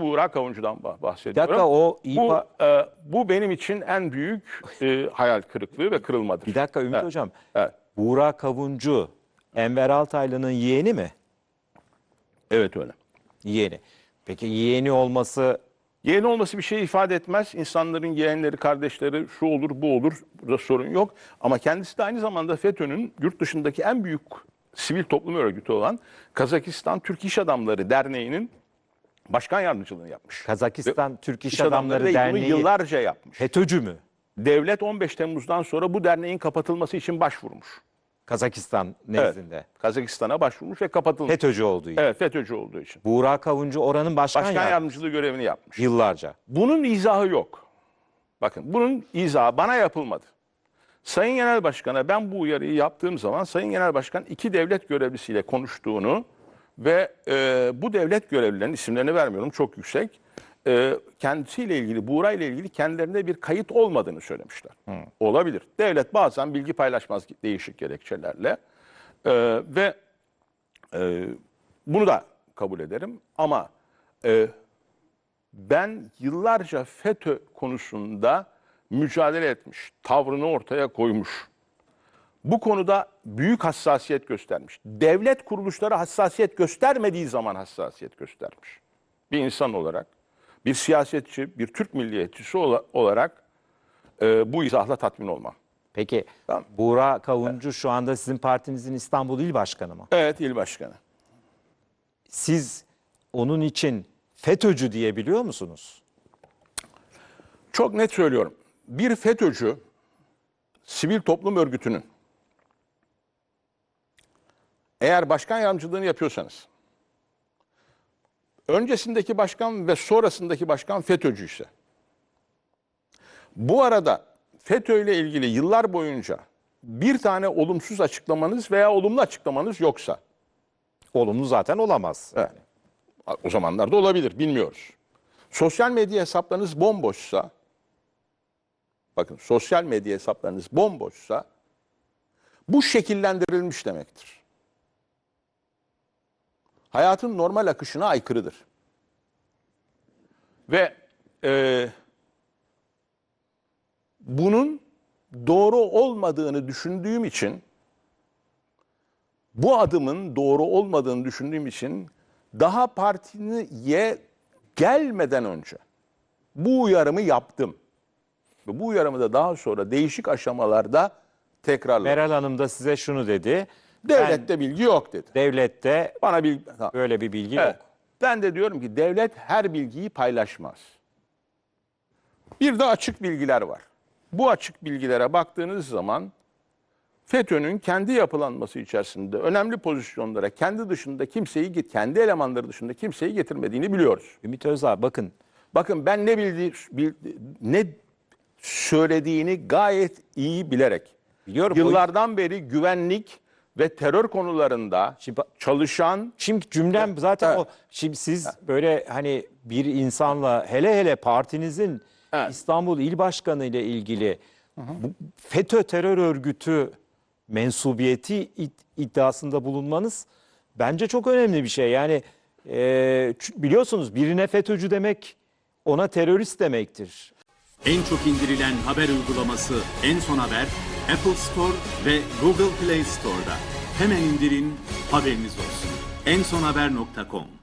Buğra Kavuncu'dan Bir bahsediyorum. dakika o bu, İPA... e, bu benim için en büyük e, hayal kırıklığı ve kırılmadır. Bir dakika Ümit Evet, Hocam. evet. Buğra Kavuncu Enver Altaylı'nın yeğeni mi? Evet öyle. Yeğeni. Peki yeğeni olması Yeğen olması bir şey ifade etmez. İnsanların yeğenleri, kardeşleri şu olur, bu olur. Burada sorun yok. Ama kendisi de aynı zamanda FETÖ'nün yurt dışındaki en büyük sivil toplum örgütü olan Kazakistan Türk İş Adamları Derneği'nin başkan yardımcılığını yapmış. Kazakistan Türk İş, İş Adamları, da bunu Derneği yıllarca yapmış. FETÖ'cü mü? Devlet 15 Temmuz'dan sonra bu derneğin kapatılması için başvurmuş. Kazakistan Evet. nezdinde. Kazakistan'a başvurmuş ve kapatılmış. FETÖ'cü olduğu için. Evet FETÖ'cü olduğu için. Buğra Kavuncu oranın başkan, Başkan yardımcılığı görevini yapmış. Yıllarca. Bunun izahı yok. Bakın bunun izahı bana yapılmadı. Sayın Genel Başkan'a ben bu uyarıyı yaptığım zaman Sayın Genel Başkan iki devlet görevlisiyle konuştuğunu ve e, bu devlet görevlilerinin isimlerini vermiyorum çok yüksek. E, kendisiyle ilgili, Buğra ile ilgili kendilerinde bir kayıt olmadığını söylemişler. Olabilir. Devlet bazen bilgi paylaşmaz değişik gerekçelerle. E, ve e, bunu da kabul ederim ama e, ben yıllarca FETÖ konusunda mücadele etmiş, tavrını ortaya koymuş. Bu konuda büyük hassasiyet göstermiş. Devlet kuruluşları hassasiyet göstermediği zaman hassasiyet göstermiş. Bir insan olarak, bir siyasetçi, bir Türk milliyetçisi ola- olarak e, bu izahla tatmin olmam. Peki Tamam. Buğra Kavuncu şu anda sizin partinizin İstanbul İl Başkanı mı? Evet il başkanı. Siz onun için FETÖ'cü diyebiliyor musunuz? Çok net söylüyorum. Bir FETÖ'cü sivil toplum örgütünün eğer başkan yardımcılığını yapıyorsanız öncesindeki başkan ve sonrasındaki başkan FETÖ'cü ise bu arada FETÖ ile ilgili yıllar boyunca bir tane olumsuz açıklamanız veya olumlu açıklamanız yoksa Olumlu zaten olamaz. Evet. O zamanlarda olabilir, bilmiyoruz. Sosyal medya hesaplarınız bomboşsa, bakın sosyal medya hesaplarınız bomboşsa, bu şekillendirilmiş demektir. Hayatın normal akışına aykırıdır. Ve e, bunun doğru olmadığını düşündüğüm için bu adımın doğru olmadığını düşündüğüm için daha partiye gelmeden önce bu uyarımı yaptım. Ve bu uyarımı da daha sonra değişik aşamalarda tekrarladım. Meral Hanım da size şunu dedi. Ben Devlette bilgi yok dedi. devlette Bana bilgi... Tamam. böyle bir bilgi Evet. yok. Ben de diyorum ki devlet her bilgiyi paylaşmaz. Bir de açık bilgiler var. Bu açık bilgilere baktığınız zaman FETÖ'nün kendi yapılanması içerisinde önemli pozisyonlara kendi dışında kimseyi git kendi elemanları dışında kimseyi getirmediğini biliyoruz. Ümit Özdağ bakın Bakın ben ne bildiği bil- ne söylediğini gayet iyi bilerek Biliyorum, Yıllardan beri güvenlik ve terör konularında Şimdi- çalışan Şimdi cümlem zaten Evet. o. Şimdi siz böyle hani bir insanla hele hele partinizin Evet. İstanbul İl Başkanı ile ilgili bu FETÖ terör örgütü mensubiyeti id- iddiasında bulunmanız bence çok önemli bir şey. Yani e, biliyorsunuz birine FETÖ'cü demek ona terörist demektir. En çok indirilen haber uygulaması En Son Haber, Apple Store ve Google Play Store'da. Hemen indirin, haberiniz olsun. ensonhaber.com